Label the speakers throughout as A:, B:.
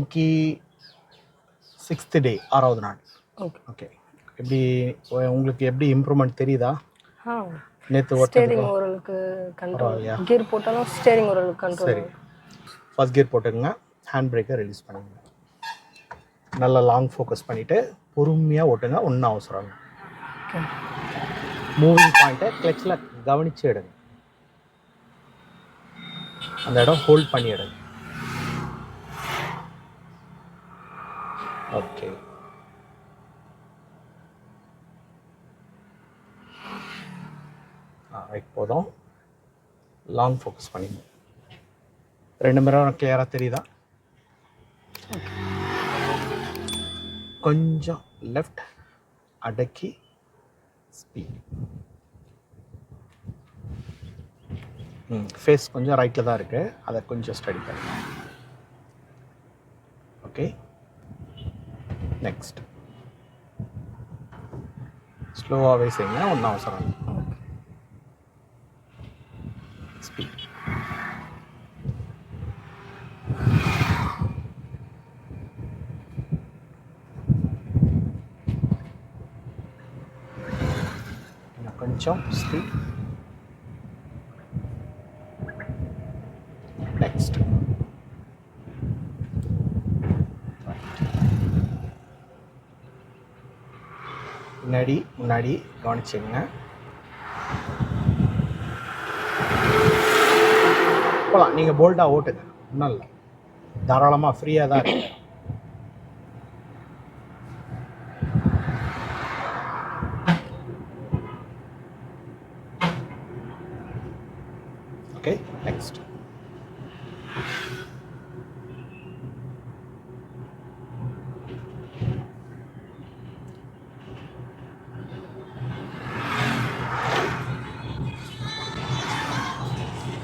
A: இன்னைக்கு sixth day ஆறாவது நாள்.
B: ஓகே
A: ஓகே எப்படி உங்களுக்கு எப்படி இம்ப்ரூவ்மெண்ட் தெரியுதா? நேற்று ஓட்ட
B: ஸ்டேரிங் ஓரளவுக்கு கண்ட்ரோல்? கியர் போட்டாலும் ஸ்டேரிங் ஓரளவுக்கு கண்ட்ரோல்
A: சரி. ஃபர்ஸ்ட் கியர் போட்டுக்கங்க. ஹேண்ட் பிரேக்கை ரிலீஸ் பண்ணுங்க. நல்லா லாங் ஃபோக்கஸ் பண்ணிவிட்டு பொறுமையாக ஓட்டுங்க. ஒன்றும் அவசரம் மூவிங் பாயிண்ட்டை கிளச்சில் கவனித்து எடுங்க. அந்த இடம் ஹோல்ட் பண்ணி எடுங்க. ஓகே. ரைட் போதும் லாங் ஃபோக்கஸ் பண்ணிங்க ரெண்டு மிரரும் கிளியராக தெரியுதா? கொஞ்சம் லெஃப்ட் அடக்கி ஸ்பீட் ம் ஃபேஸ் கொஞ்சம் ரைட்டில் தான் இருக்குது அதை கொஞ்சம் ஸ்டடி பண்ணுங்க ஓகே? நெக்ஸ்ட் ஸ்லோவாகவே செய்யுங்க ஒன்றும் அவசரம் இல்லை ஸ்பீட் இன்னும் கொஞ்சம் பின்னாடி முன்னாடி முன்னாடி கவனிச்சுங்க போகலாம் நீங்கள் போல்டாக ஓட்டுங்க. ஒன்றும் இல்லை. தாராளமாக ஃப்ரீயாக தான் இருக்கு. ஓகே நெக்ஸ்ட்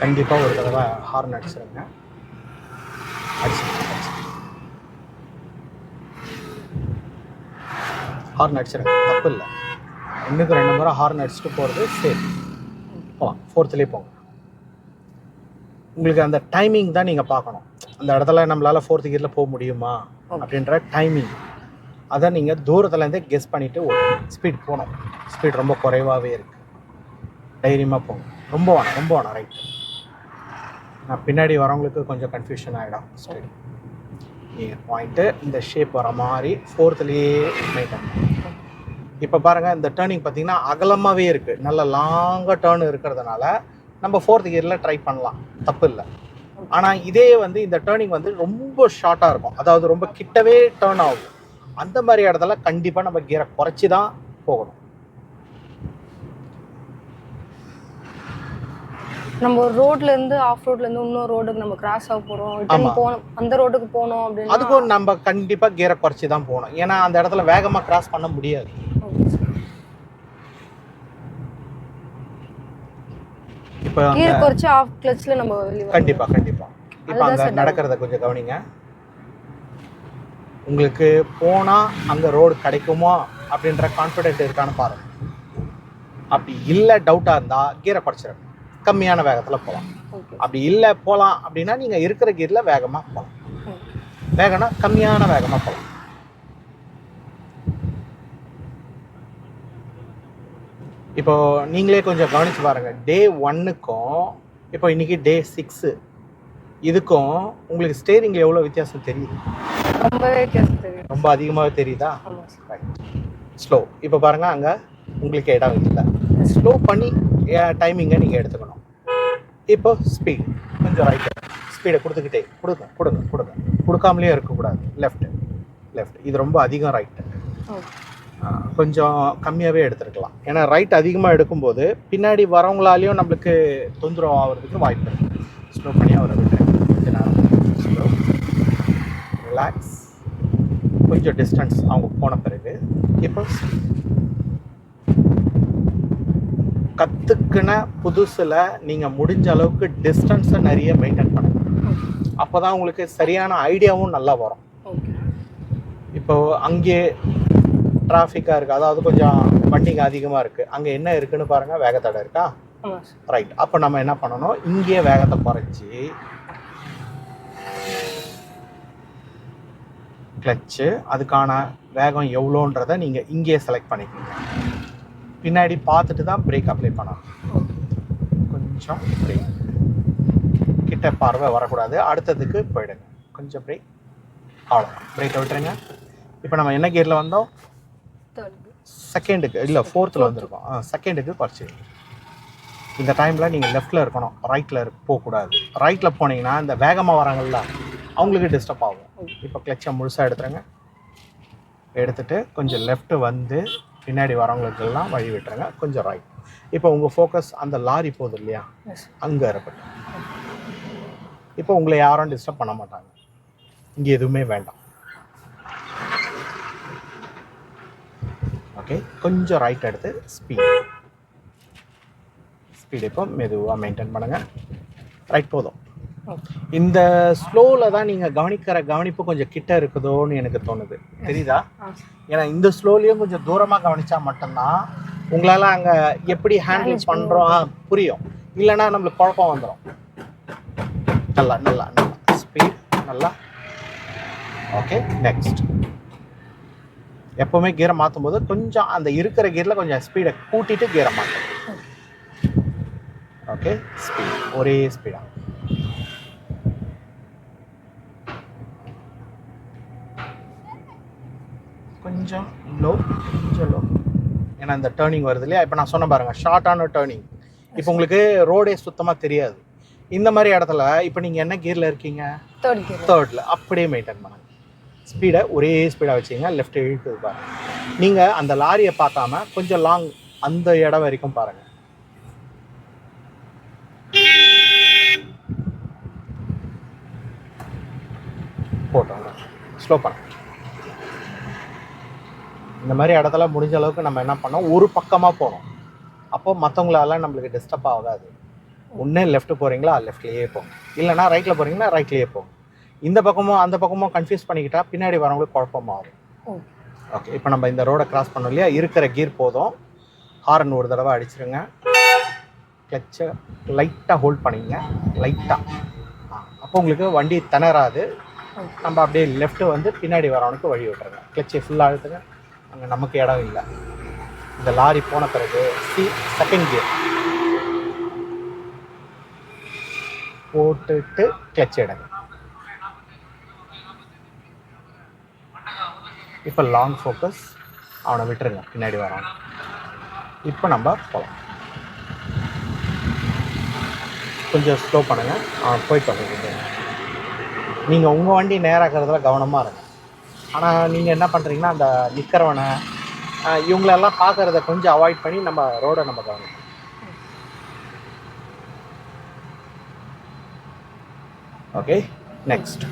A: கண்டிப்பாக ஒரு தடவை ஹார்ன் அடிச்சிருங்க. அடிச்சிருங்க ஹார்ன் அடிச்சிருங்க தப்பு இல்லை. இன்னுக்கு ரெண்டு முறை ஹார்ன் அடிச்சுட்டு போகிறது சேஃப் போகலாம் ஃபோர்த்துலேயே போங்க. உங்களுக்கு அந்த டைமிங் தான் நீங்கள் பார்க்கணும். அந்த இடத்துல நம்மளால் ஃபோர்த்து கியரில் போக முடியுமா அப்படின்ற டைமிங் அதை நீங்கள் தூரத்துலேருந்தே கெஸ் பண்ணிவிட்டு ஸ்பீட் போகணும். ஸ்பீட் ரொம்ப குறைவாகவே இருக்குது தைரியமாக போங்க. ரொம்ப வேணாம் ரொம்ப வேணாம் ரைட் நான் பின்னாடி வரவங்களுக்கு கொஞ்சம் கன்ஃபியூஷன் ஆகிடும் சரி. நீங்கள் பாயிண்ட்டு இந்த ஷேப் வர மாதிரி ஃபோர்த்துலேயே மெயின்டைன் இப்போ பாருங்கள் இந்த டேர்னிங் பார்த்தீங்கன்னா அகலமாகவே இருக்குது நல்ல லாங்காக டேர்ன் இருக்கிறதுனால நம்ம ஃபோர்த் கியரில் ட்ரை பண்ணலாம். தப்பு இல்லை. ஆனால் இதே வந்து இந்த டேர்னிங் வந்து ரொம்ப ஷார்ட்டாக இருக்கும். அதாவது ரொம்ப கிட்டவே டேர்ன் ஆகும். அந்த மாதிரி இடத்துல கண்டிப்பாக நம்ம கியரை குறைச்சி தான் போகணும்.
B: நம்ம ஒரு ரோட்ல இருந்து ஆஃப் ரோட்ல இருந்து இன்னொரு ரோடுக்கு நம்ம கிராஸ் ஆக போறோம். ரிட்டர்ன் அந்த ரோட்டுக்கு போனோம் அப்படின்னா
A: அதுக்கும் நம்ம கண்டிப்பாக கியரை குறைச்சி தான் போகணும். ஏன்னா அந்த இடத்துல வேகமாக கிராஸ் பண்ண முடியாது. இப்போ
B: கீழே குறைச்சு ஆஃப் கிளச்ல நம்ம.
A: கண்டிப்பாக கண்டிப்பாக இப்போ அங்கே. நடக்கிறத கொஞ்சம் கவனிங்க. உங்களுக்கு போனால் அங்கே ரோடு கிடைக்குமா அப்படின்ற கான்ஃபிடென்ட் இருக்கான்னு பாருங்க. அப்படி இல்லை டவுட்டாக இருந்தால் கீரை குறைச்சிருங்க. கம்மியான வேகத்தில் போகலாம். அப்படி இல்லை போகலாம் அப்படின்னா நீங்கள் இருக்கிற கீரில் வேகமாக போகலாம் வேகம்னா கம்மியான வேகமாக போகலாம் இப்போ நீங்களே கொஞ்சம் கவனிச்சு பாருங்க. டே ஒன்னுக்கும் இப்போ இன்னைக்கு டே சிக்ஸு இதுக்கும் உங்களுக்கு ஸ்டேரிங்கில் எவ்வளோ வித்தியாசம் தெரியுது?
B: ரொம்பவே வித்தியாசம் தெரியும்
A: ரொம்ப அதிகமாகவே தெரியுதா? ஸ்லோ இப்போ பாருங்க அங்கே உங்களுக்கு இடம் இல்லை. ஸ்லோ பண்ணி டைமிங்கை நீங்கள் எடுத்துக்கணும். இப்போ ஸ்பீட் கொஞ்சம் ரைட்டு ஸ்பீடை கொடுத்துக்கிட்டே. கொடுங்க கொடுங்க கொடுங்க. கொடுக்காமலே இருக்கக்கூடாது. லெஃப்ட் லெஃப்ட் இது ரொம்ப அதிகம் ரைட்டு கொஞ்சம் கம்மியாகவே எடுத்துருக்கலாம். ஏன்னா ரைட் அதிகமாக எடுக்கும்போது பின்னாடி வரவங்களாலையும் நம்மளுக்கு தொந்தரவு ஆகிறதுக்கு வாய்ப்பு இருக்குது ஸ்லோ பண்ணி அவரை விட்டுருங்க கொஞ்ச நேரம். ஸ்லோ ரிலாக்ஸ் கொஞ்சம் டிஸ்டன்ஸ் அவங்க போன பிறகு. இப்போ கற்றுக்கின புதுசில் நீங்கள் முடிஞ்ச அளவுக்கு டிஸ்டன்ஸை நிறைய மெயின்டைன் பண்ணுங்க அப்போ தான் உங்களுக்கு சரியான ஐடியாவும் நல்லா வரும். இப்போ அங்கே டிராஃபிக்காக இருக்குது அதாவது கொஞ்சம் வண்டிங்க அதிகமாக இருக்குது அங்கே என்ன இருக்குன்னு பாருங்கள் வேகத்தடை இருக்கா? ரைட் அப்போ நம்ம என்ன பண்ணணும்? இங்கேயே வேகத்தை குறைச்சி கிளச்சு அதுக்கான வேகம் எவ்வளோன்றதை நீங்கள் இங்கேயே செலக்ட் பண்ணிக்கோங்க. பின்னாடி பார்த்துட்டு தான் பிரேக் அப்ளை பண்ணணும். கொஞ்சம் பிரேக் கிட்ட பார்வை வரக்கூடாது. அடுத்ததுக்கு போயிடுங்க. கொஞ்சம் பிரேக் அவ்வளோ பிரேக்கை விட்டுருங்க. இப்போ நம்ம என்ன கியரில் வந்தோம்? செகண்டுக்கு இல்லை ஃபோர்த்தில் வந்திருக்கோம். ஆ செகண்டுக்கு குறைச்சி இந்த டைமில் நீங்கள் லெஃப்ட்டில் இருக்கணும். ரைட்டில் போகக்கூடாது. ரைட்டில் போனீங்கன்னா இந்த வேகமாக வராங்கல்ல அவங்களுக்கு டிஸ்டர்ப் ஆகும். இப்போ கிளச்சை முழுசாக எடுத்துருங்க. எடுத்துட்டு கொஞ்சம் லெஃப்ட் வந்து பின்னாடி வரவங்களுக்கெல்லாம் வழி விட்டுருங்க. கொஞ்சம் ரைட் இப்போ உங்கள் ஃபோக்கஸ் அந்த லாரி போகுது இல்லையா? அங்கே இருக்கட்டும் இப்போ உங்களை யாரும் டிஸ்டர்ப் பண்ண மாட்டாங்க. இங்கே எதுவுமே வேண்டாம். ஓகே கொஞ்சம் ரைட் எடுத்து ஸ்பீட் ஸ்பீட் இப்போ மெதுவாக மெயின்டைன் பண்ணுங்கள் ரைட் போதும். இந்த ஸ்லோவில் தான் நீங்கள் கவனிக்கிற கவனிப்பு கொஞ்சம் கிட்ட இருக்குதோன்னு எனக்கு தோணுது. தெரியுதா? ஏன்னா இந்த ஸ்லோலையும் கொஞ்சம் தூரமாக கவனிச்சா மட்டும்தான் உங்களால் அங்கே எப்படி ஹேண்டில் பண்ணுறோம் புரியும். இல்லைன்னா நம்மளுக்கு குழப்பம் வந்துடும் நல்லா நல்லா நல்லா. ஸ்பீட் நல்லா. ஓகே நெக்ஸ்ட் எப்போவுமே கீரை மாற்றும் போது கொஞ்சம் அந்த இருக்கிற கீரில் கொஞ்சம் ஸ்பீடை கூட்டிட்டு கீரை மாற்றணும் ஓகே ஸ்பீட் ஒரே ஸ்பீடாக கொஞ்சம் லோ கொஞ்சம் லோ ஏன்னா இந்த டேர்னிங் வருது இல்லையா? இப்போ நான் சொன்ன பாருங்க ஷார்ட்டான டேர்னிங் இப்போ உங்களுக்கு ரோடே சுத்தமாக தெரியாது. இந்த மாதிரி இடத்துல இப்போ நீங்கள் என்ன கியரில் இருக்கீங்க? தேர்டில் அப்படியே மெயின்டைன் பண்ணுங்க. ஸ்பீடை ஒரே ஸ்பீடாக வச்சிங்க லெஃப்ட் இழுத்து பாருங்க. நீங்கள் அந்த லாரியை பார்க்காம கொஞ்சம் லாங் அந்த இடம் வரைக்கும் பாருங்க. போட்டோங்க ஸ்லோ பண்ண இந்த மாதிரி இடத்துல முடிஞ்ச அளவுக்கு நம்ம என்ன பண்ணோம்? ஒரு பக்கமாக போகணும் அப்போ மற்றவங்களால நம்மளுக்கு டிஸ்டர்ப் ஆகாது. ஒன்று லெஃப்ட் போகிறீங்களா லெஃப்ட்லேயே போங்க. இல்லைனா ரைட்டில் போகிறீங்களா ரைட்லேயே போங்க. இந்த பக்கமும் அந்த பக்கமும் கன்ஃபியூஸ் பண்ணிக்கிட்டா பின்னாடி வரவங்களுக்கு குழப்பமாகும்
B: ஓகே.
A: இப்போ நம்ம இந்த ரோடை கிராஸ் பண்ணோம் இல்லையா? இருக்கிற கீர் போதும். ஹாரன் ஒரு தடவை அடிச்சிருங்க. கிளச்சை லைட்டாக ஹோல்ட் பண்ணிங்க. லைட்டாக அப்போ உங்களுக்கு வண்டி திணறாது. நம்ம அப்படியே லெஃப்ட் வந்து பின்னாடி வரவனுக்கு வழி விட்டுருங்க. கிளச்சை ஃபுல்லாக அழுத்துங்க அங்கே நமக்கு இடம் இல்லை. இந்த லாரி போன பிறகு சி செகண்ட் கியர் போட்டுட்டு கிளச் எடுங்க. இப்போ லாங் ஃபோக்கஸ் அவனை விட்டுருங்க. பின்னாடி வரான். இப்போ நம்ம போகலாம் கொஞ்சம் ஸ்லோ பண்ணுங்கள் அவன் போயிட்டு வந்து நீங்கள் உங்கள் வண்டி நேராக்கிறதுல கவனமாக இருங்க. ஆனால் நீங்கள் என்ன பண்ணுறீங்கன்னா அந்த நிற்கிறவனை இவங்களெல்லாம் பார்க்கறத கொஞ்சம் அவாய்ட் பண்ணி நம்ம ரோடை நம்ம கவனிக்கணும். ஓகே நெக்ஸ்ட்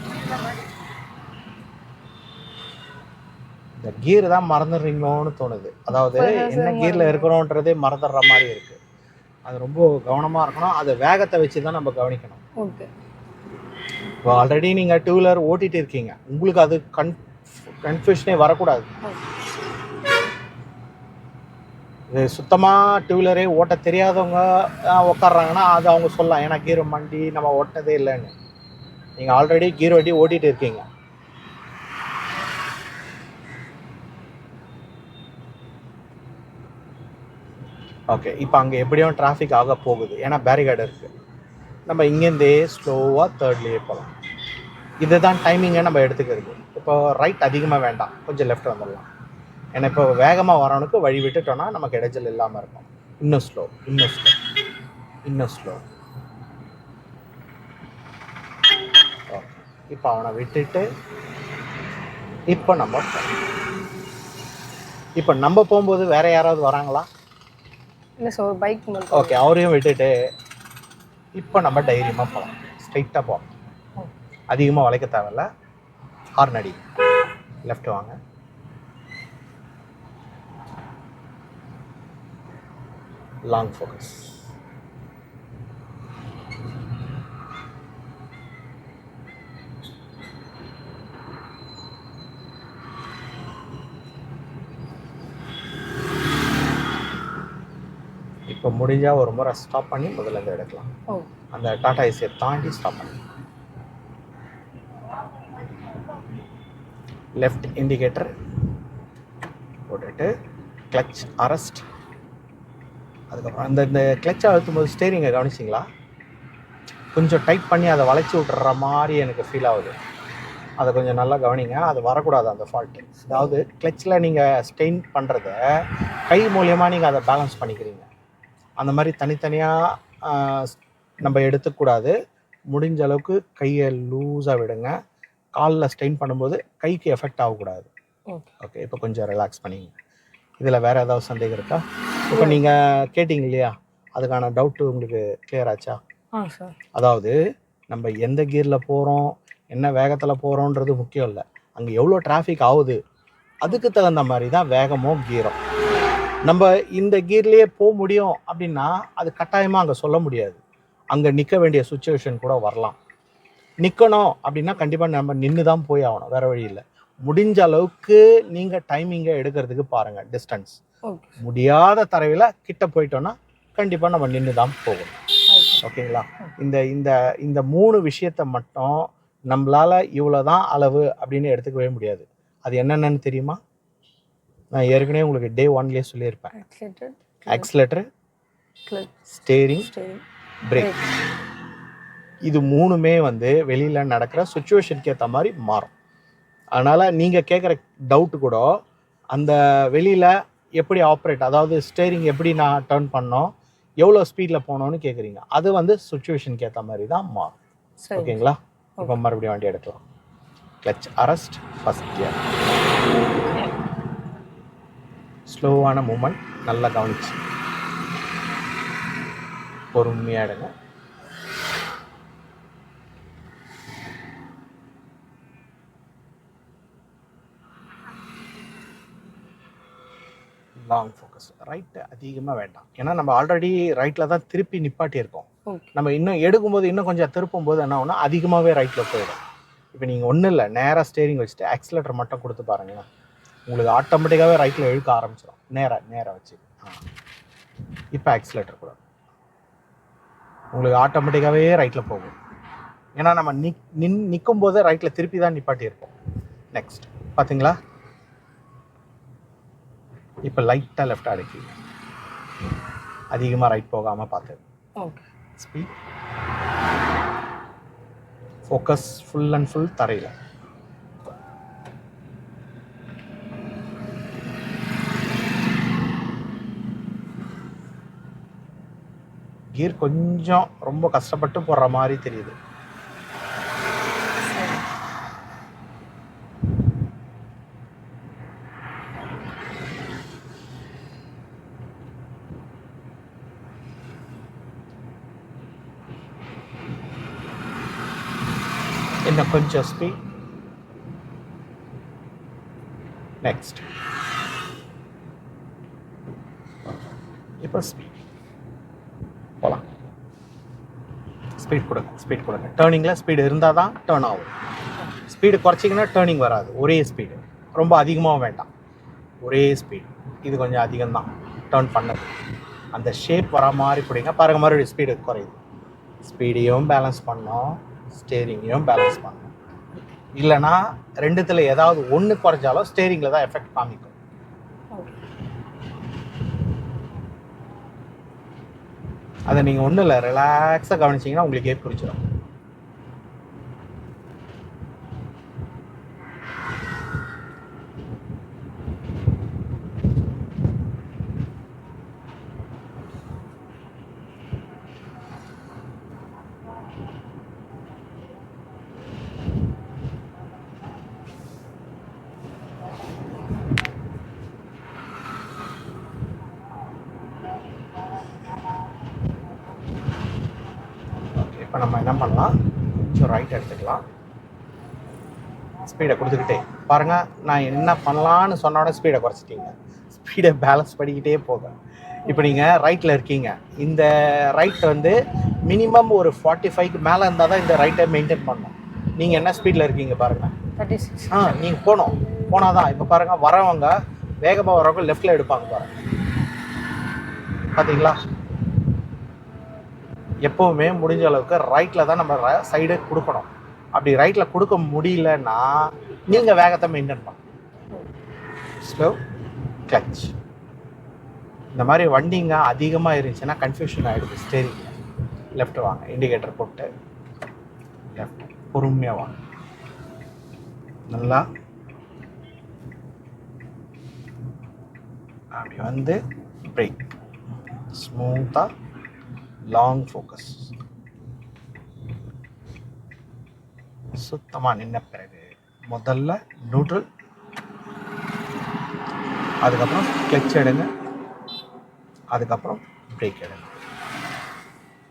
A: இந்த கீர் தான் மறந்துடுறீங்களோன்னு தோணுது. அதாவது என்ன கீரில் இருக்கிறோன்றதே மறந்துடுற மாதிரி இருக்கு. அது ரொம்ப கவனமாக இருக்கணும். அது வேகத்தை வச்சு தான் நம்ம கவனிக்கணும்.
B: ஓகே
A: இப்போ ஆல்ரெடி நீங்கள் டூ வீலர் ஓட்டிட்டு இருக்கீங்க. உங்களுக்கு அது கன் கன்ஃபியூஷனே வரக்கூடாது. இது சுத்தமாக டூ வீலரே ஓட்ட தெரியாதவங்க உட்காடுறாங்கன்னா உட்கார்றாங்கன்னா அது அவங்க சொல்லலாம். ஏன்னா கீர் மண்டி நம்ம ஓட்டினதே இல்லைன்னு. நீங்கள் ஆல்ரெடி கீர் வண்டி ஓட்டிகிட்டு இருக்கீங்க. ஓகே இப்போ அங்கே எப்படியும் டிராஃபிக் ஆக போகுது. ஏன்னா பேரிகார்டு இருக்குது நம்ம இங்கேருந்தே ஸ்லோவாக தேர்ட்லேயே போகலாம். இதுதான் டைமிங்கை நம்ம எடுத்துக்கிறது. இப்போ ரைட் அதிகமாக வேண்டாம். கொஞ்சம் லெஃப்ட் வந்துடலாம். ஏன்னா இப்போ வேகமாக வரவனுக்கு வழி விட்டுட்டோம்னா நமக்கு இடைஞ்சல் இல்லாமல் இருக்கும். இன்னும் ஸ்லோ இன்னும் ஸ்லோ இன்னும் ஸ்லோ ஓகே இப்போ அவனை விட்டுட்டு இப்போ நம்ம. இப்போ நம்ம போகும்போது வேற யாராவது வராங்களா?
B: இல்லை சார் ஒரு பைக்
A: ஓகே அவரையும் விட்டுட்டு இப்போ நம்ம தைரியமாக போகலாம். ஸ்ட்ரைட்டாக போகலாம். அதிகமாக வளைக்க தேவையில்ல. ஹார்ன் அடி லெஃப்ட் வாங்க. Long focus. இப்போ முடிஞ்சால் ஒரு முறை ஸ்டாப் பண்ணி முதல்ல இருந்து எடுக்கலாம். அந்த டாடா ஏசியை தாண்டி ஸ்டாப் பண்ணி. லெஃப்ட் இண்டிகேட்டர் போட்டுட்டு கிளச் அரஸ்ட் அதுக்கப்புறம் அந்த இந்த கிளச்சை அழுத்தும் போது ஸ்டேரிங்கை கவனிச்சிங்களா? கொஞ்சம் டைட் பண்ணி அதை வளைச்சி விட்டுற மாதிரி எனக்கு ஃபீல் ஆகுது. அதை கொஞ்சம் நல்லா கவனிங்க. அது வரக்கூடாது அந்த ஃபால்ட்டு அதாவது கிளச்சில் நீங்கள் ஸ்டெயின் பண்ணுறத கை மூலியமாக நீங்கள் அதை பேலன்ஸ் பண்ணிக்கிறீங்க. அந்த மாதிரி தனித்தனியாக நம்ம எடுத்துக்கூடாது முடிஞ்ச அளவுக்கு கையை லூஸாக விடுங்க. காலில் ஸ்டெயின் பண்ணும்போது கைக்கு எஃபெக்ட் ஆகக்கூடாது.
B: ஓகே
A: இப்போ கொஞ்சம் ரிலாக்ஸ் பண்ணிங்க இதில் வேறு ஏதாவது சந்தேகம் இருக்கா? இப்போ நீங்கள் கேட்டிங்க இல்லையா? அதுக்கான டவுட்டு உங்களுக்கு clear ஆச்சா? அதாவது நம்ம எந்த கியரில் போகிறோம் என்ன வேகத்தில் போகிறோன்றது முக்கியம் இல்லை. அங்கே எவ்வளோ டிராஃபிக் ஆகுது அதுக்கு தகுந்த மாதிரி தான் வேகமோ கீரம் நம்ம இந்த கீர்லேயே போக முடியும் அப்படின்னா அது கட்டாயமாக அங்கே சொல்ல முடியாது. அங்கே நிற்க வேண்டிய சுச்சுவேஷன் கூட வரலாம். நிற்கணும் அப்படின்னா கண்டிப்பாக நம்ம நின்று தான் போய் ஆகணும். வேறு வழி இல்லை. முடிஞ்ச அளவுக்கு நீங்கள் டைமிங்கை எடுக்கிறதுக்கு பாருங்கள் டிஸ்டன்ஸ் முடியாத தரவில் கிட்ட போயிட்டோன்னா கண்டிப்பாக நம்ம நின்று தான் போகணும்.
B: ஓகே
A: ஓகேங்களா? இந்த இந்த இந்த மூணு விஷயத்த மட்டும் நம்மளால இவ்வளோதான் அளவு அப்படின்னு எடுத்துக்கவே முடியாது. அது என்னென்னு தெரியுமா? நான் ஏற்கனவே உங்களுக்கு டே ஒன்லேயே சொல்லியிருப்பேன். ஆக்சிலேட்டர் ஸ்டேரிங் பிரேக் இது மூணுமே வந்து வெளியில் நடக்கிற சுச்சுவேஷனுக்கு ஏற்ற மாதிரி மாறும். அதனால் நீங்கள் கேட்குற டவுட்டு கூட அந்த வெளியில் எப்படி ஆப்ரேட் அதாவது ஸ்டேரிங் எப்படி நான் டர்ன் பண்ணோம் எவ்வளோ ஸ்பீடில் போகணும்னு கேட்குறீங்க அது வந்து சுச்சுவேஷனுக்கு ஏற்ற மாதிரி தான் மாறும். ஓகேங்களா? இப்போ மறுபடியும் வண்டி எடுக்கலாம். கிளச் அரெஸ்ட் ஃபஸ்ட் கியர் ஸ்லோவான மூமெண்ட் நல்லா கவனிச்சு. பொறுமையாக எடுங்க. லாங் ஃபோக்கஸ் ரைட்டு அதிகமாக வேண்டாம். ஏன்னா நம்ம ஆல்ரெடி ரைட்டில் தான் திருப்பி நிப்பாட்டி இருக்கோம்
B: ஓகே
A: நம்ம இன்னும் எடுக்கும்போது இன்னும் கொஞ்சம் திருப்பும் போது என்ன ஆகும்னா அதிகமாகவே ரைட்டில் போயிடும். இப்போ நீங்கள் ஒன்றும் இல்லை நேராக ஸ்டேரிங் வச்சுட்டு ஆக்சிலேட்டர் மட்டும் கொடுத்து பாருங்களேன். உங்களுக்கு ஆட்டோமேட்டிக்காகவே ரைட்டில் இழுக்க ஆரம்பிச்சிடும் நேராக நேராக வச்சு. ஆ. இப்போ ஆக்சிலேட்டர் கூட. உங்களுக்கு ஆட்டோமேட்டிக்காகவே ரைட்டில் போகும். ஏன்னா நம்ம நிக் நின் நிற்கும் போது ரைட்டில் திருப்பி தான் நிப்பாட்டி இருப்போம் நெக்ஸ்ட் பார்த்தீங்களா இப்போ லைட்டாக லெஃப்ட் அடிக்கீங்க அதிகமாக ரைட் போகாமல் பார்த்து
B: okay
A: speed focus full and full தரையில். கியர் கொஞ்சம் ரொம்ப கஷ்டப்பட்டு போடுற மாதிரி தெரியுது. கொஞ்சம் ஸ்பீட் நெக்ஸ்ட் இப்போ ஸ்பீட் போகலாம் ஸ்பீட் கொடுங்க ஸ்பீட் கொடுங்க. டேர்னிங்கில் ஸ்பீடு இருந்தால் தான் டேர்ன் ஆகும். ஸ்பீடு குறைச்சிங்கன்னா டேர்னிங் வராது. ஒரே ஸ்பீடு ரொம்ப அதிகமாகவும் வேண்டாம். ஒரே ஸ்பீடு இது கொஞ்சம் அதிகம்தான். டேர்ன் பண்ணது. அந்த ஷேப் வர மாதிரி பிடிங்க. பாருங்க மறுபடியும் ஸ்பீடு குறையுது. ஸ்பீடையும் பேலன்ஸ் பண்ணோம் ஸ்டேரிங்கையும் பேலன்ஸ் பண்ணோம் இல்லைன்னா ரெண்டுத்தில் ஏதாவது ஒன்று குறைஞ்சாலும் ஸ்டேரிங்கில் தான் எஃபெக்ட் காமிக்கும். அதை நீங்கள் ஒன்றும் இல்லை ரிலாக்ஸாக கவனிச்சிங்கன்னா உங்களுக்கே புரிஞ்சிடும் ஓகே இப்போ நம்ம என்ன பண்ணலாம்? கொஞ்சம் ரைட் எடுத்துக்கலாம். ஸ்பீடை கொடுத்துக்கிட்டே. பாருங்க நான் என்ன பண்ணலான்னு சொன்ன உடனே ஸ்பீடை குறைச்சிட்டீங்க. ஸ்பீடை பேலன்ஸ் பண்ணிக்கிட்டே போக இப்போ நீங்கள் ரைட்டில் இருக்கீங்க. இந்த ரைட் வந்து மினிமம் ஒரு ஃபார்ட்டி ஃபைவ்க்கு மேலே இருந்தால் தான் இந்த ரைட்டை மெயின்டைன் பண்ணணும் நீங்கள் என்ன ஸ்பீடில் இருக்கீங்க பாருங்கள்
B: தேர்ட்டி சிக்ஸ்
A: ஆ நீங்கள் போகணும். போனால் தான் இப்போ பாருங்கள் வரவங்க வேகமாக வரவங்க லெஃப்டில் எடுப்பாங்க பாருங்க. பார்த்தீங்களா? எப்போவுமே முடிஞ்ச அளவுக்கு ரைட்டில் தான் நம்ம சைடு கொடுக்கணும். அப்படி ரைட்டில் கொடுக்க முடியலன்னா நீங்கள் வேகத்தை மெயின்டைன் பண்ணணும். ஸ்லோ கிளச் இந்த மாதிரி வண்டிங்க அதிகமாக இருந்துச்சுன்னா கன்ஃபியூஷன் ஆகிடுது ஸ்டேரிங் லெஃப்ட் வாங்க. இண்டிகேட்டர் போட்டு. லெஃப்ட் பொறுமையாக வாங்க. நல்லா. அப்படி வந்து பிரேக் ஸ்மூத்தாக லாங் ஃபோக்கஸ் சுத்தமாக நின்ன பிறகு முதல்ல நியூட்ரல் அதுக்கப்புறம் கிளச் எடுங்க. அதுக்கப்புறம் பிரேக் எடுங்க.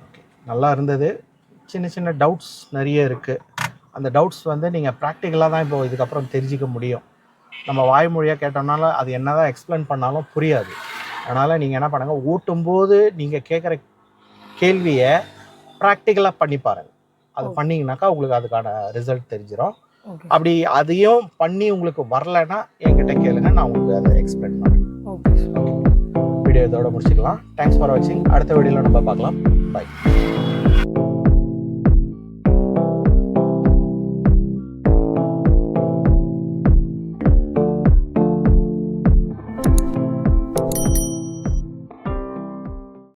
A: ஓகே நல்லா இருந்தது. சின்ன சின்ன டவுட்ஸ் நிறைய இருக்குது அந்த டவுட்ஸ் வந்து நீங்கள் ப்ராக்டிக்கலாக தான் இப்போ இதுக்கப்புறம் தெரிஞ்சிக்க முடியும். நம்ம வாய்மொழியாக கேட்டோம்னால அது என்ன தான் எக்ஸ்பிளைன் பண்ணாலும் புரியாது. அதனால் நீங்கள் என்ன பண்ணுங்கள் ஓட்டும்போது நீங்கள் கேட்குற கேள்வியை ப்ராக்டிக்கலாக பண்ணி பாருங்கள் அது. பண்ணிங்கனாக்கா உங்களுக்கு அதுக்கான ரிசல்ட் தெரிஞ்சிடும் அப்படி அதையும் பண்ணி உங்களுக்கு வரலைன்னா என்கிட்ட கேளுங்க நான் உங்களுக்கு அதை எக்ஸ்பிளைன் பண்ணுறேன்
B: ஓகே
A: வீடியோ இதோட முடிச்சுக்கலாம். தேங்க்ஸ் ஃபார் வாட்சிங் அடுத்த வீடியோவில் நம்ம பார்க்கலாம். பை